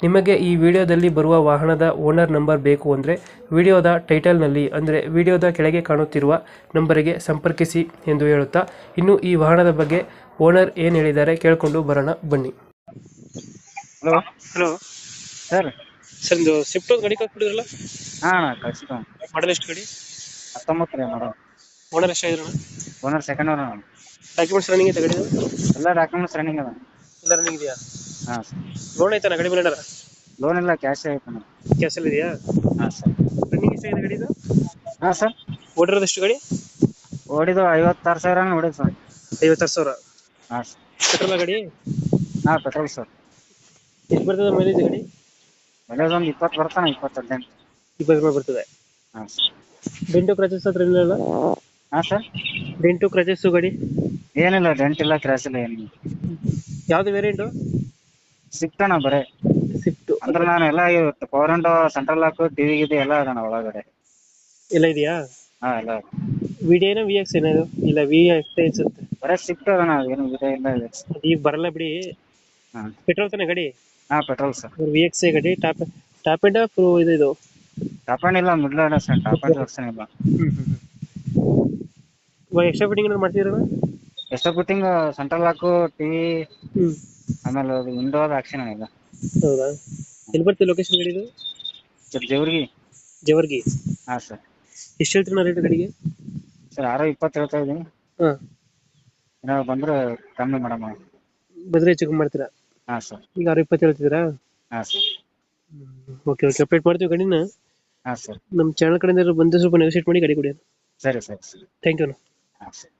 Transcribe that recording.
ನಿಮಗೆ ಈ ವಿಡಿಯೋದಲ್ಲಿ ಬರುವ ವಾಹನದ ಓನರ್ ನಂಬರ್ ಬೇಕು ಅಂದರೆ ವಿಡಿಯೋದ ಟೈಟಲ್ನಲ್ಲಿ ಅಂದರೆ ವಿಡಿಯೋದ ಕೆಳಗೆ ಕಾಣುತ್ತಿರುವ ನಂಬರಿಗೆ ಸಂಪರ್ಕಿಸಿ ಎಂದು ಹೇಳುತ್ತಾ ಇನ್ನು ಈ ವಾಹನದ ಬಗ್ಗೆ ಓನರ್ ಏನು ಹೇಳಿದ್ದಾರೆ ಕೇಳಿಕೊಂಡು ಬರೋಣ ಬನ್ನಿ. ಹಲೋ? ಹಲೋ? ಸರ್ ಸರ್ ಇದು ಸ್ವಿಫ್ಟ್ ಒಂದು ಗಾಡಿ ಕಳ್ಕೊಂಡಿದ್ರಲ್ಲ ಹಾಂ ಕಳ್ಸಿದ್ದು ಮಾಡಲ್ ಎಷ್ಟು ಗಾಡಿ? ಹತ್ತೊಂಬತ್ತು ರೀ ಮೇಡಮ್ ಓನರ್ ಎಷ್ಟಾಗಿದ್ರಣ ಓನರ್ ಸೆಕೆಂಡ್ ಓನರ್ ಅಣ್ಣ ಡಾಕ್ಯುಮೆಂಟ್ಸ್ ರನ್ನಿಂಗ್ ತಗೊಂಡಿದ್ದು ಗಾಡಿ ಎಲ್ಲ ಡಾಕ್ಯುಮೆಂಟ್ಸ್ ರನ್ನಿಂಗ್ ಅದ ಎಲ್ಲ ರನ್ನಿಂಗ್ ಇದೆಯಾ? ಹಾಂ ಸರ್. ಲೋನ್ ಐತನ ಗಡಿ ಮೇಲೆ ಲೋನ್ ಎಲ್ಲ ಕ್ಯಾಶ್ ಐತೆ ಮೇಡಮ್ ಕ್ಯಾಶಲ್ಲಿ ಇದೆಯಾ? ಹಾಂ ಸರ್. ರನ್ನಿಂಗ್ ಎಷ್ಟಾಗಿದೆ ಇದು? ಹಾ ಸರ್. ಓಡಿರೋದು ಎಷ್ಟು ಗಡಿ? ಓಡಿದು ಐವತ್ತಾರು ಸಾವಿರ ಹೊಡಿದು ಸರ್. ಐವತ್ತಾರು ಸಾವಿರ? ಹಾಂ ಸರ್. ಪೆಟ್ರೋಲ್ ಗಾಡಿ? ಹಾಂ ಪೆಟ್ರೋಲ್ ಸರ್. ಎಷ್ಟು ಬರ್ತದೆ ಮೈಲೇಜ್ ಗಡಿ? ಮೈಲೇಜ್ ಒಂದು ಇಪ್ಪತ್ತು ಬರ್ತಾನೆ ಇಪ್ಪತ್ತು ಹದಿನೆಂಟು ಇಪ್ಪತ್ತು ರೂಪಾಯಿ ಬರ್ತದೆ. ಹಾಂ ಸರ್. ಡೆಂಟು ಕ್ರಚಸ್ ಹತ್ರ ಇಲ್ಲ ಹಾಂ ಸರ್. ಡೆಂಟು ಕ್ರಚಸ್ಸು ಗಡಿ? ಏನಿಲ್ಲ ಡೆಂಟ್ ಇಲ್ಲ ಕ್ರಾಸ್ ಇಲ್ಲ ಏನಿಲ್ಲ. ಯಾವ್ದು ವೇರಿಯಂಟು ಸಿಕ್ತಣ್ಣ ಬರೇ. ಶಿಫ್ಟ್ ಅಂದ್ರೆ ನಾನು ಎಲ್ಲ power and central lock TV ಗಿವಿ ಎಲ್ಲ ಅದಣ್ಣ ಒಳಗಡೆ. ಎಲ್ಲ ಇದೆಯಾ? ಹಾ ಎಲ್ಲ ವಿಡಿಯೋನ ವಿ ಎಕ್ಸ್ ಏನೋ ಇದು? ಇಲ್ಲ ವಿ ಎಕ್ಸ್ ಅನ್ಸುತ್ತೆ. ಬರೇ ಶಿಫ್ಟ್ ಅದಣ್ಣ ಏನು ವಿಡಿಯೋ ಇಲ್ಲ ಇದೆ. ಈಗ ಬರಲ್ಲ ಬಿಡಿ. ಹಾ. ಪೆಟ್ರೋಲ್ ತಾನೆ ಗಾಡಿ? ಹಾ ಪೆಟ್ರೋಲ್ ಸರ್ ವಿ ಎಕ್ಸ್ ಗಾಡಿ. ಟಾಪ್ ಟಾಪ್ ಅಂಡ್ ಅಪ್ ಇದು ಇದು. ಟಾಪ್ ಅಂಡ್ ಇಲ್ಲ ಮಿಡ್ಲ್ ಅಣ್ಣ ಸರ್ ಟಾಪ್ ಅಂಡ್ ವರ್ಷನ್ ಇಲ್ಲ ಇವಾಗ ಎಕ್ಸ್ಟ್ರಾ ಫಿಟ್ಟಿಂಗ್ ಏನಾದ್ರು ಎಷ್ಟೋ ಫಿಟ್ಟಿಂಗ್ ಸೆಂಟ್ರಲ್ ಲಾಕು ಟಿವಿ ಆಮೇಲೆ ಅದು ವಿಂಡೋ ಅದು ಆಕ್ಷನ್ ಆಗಿದೆ. ಹೌದಾ? ಎಲ್ಲಿ ಬರ್ತೀವಿ ಲೊಕೇಶನ್ ಗಾಡಿದು ಸರ್ ಜವರ್ಗಿ. ಜವರ್ಗಿ? ಹಾಂ ಸರ್. ಎಷ್ಟು ಹೇಳ್ತೀರಣ್ಣ ರೇಟ್ ಗಾಡಿಗೆ? ಸರ್ ಆರು ಇಪ್ಪತ್ತು ಹೇಳ್ತಾ ಇದ್ದೀನಿ. ಹಾಂ. ಏನಾದ್ರು ಬಂದ್ರೆ ಕಮ್ಮಿ ಮೇಡಮ್ ಬಂದರೆ ಹೆಚ್ಚು ಕಮ್ಮಿ ಮಾಡ್ತೀರಾ? ಹಾಂ ಸರ್. ಈಗ ಆರು ಇಪ್ಪತ್ತು ಹೇಳ್ತಿದ್ದೀರಾ? ಹಾಂ ಸರ್. Okay okay. ಅಪ್ಡೇಟ್ ಮಾಡ್ತೀವಿ ಗಾಡಿನ. ಹಾಂ ಸರ್. ನಮ್ಮ ಚಾನಲ್ ಕಡೆಯಿಂದ ಬಂದು ಸ್ವಲ್ಪ ನೆಗೋಸಿಯೇಟ್ ಮಾಡಿ ಗಡಿ ಕೊಡಿ ಸರಿ ಸರಿ ಸರಿ. ಥ್ಯಾಂಕ್ ಯು ಹಾಂ ಸರ್.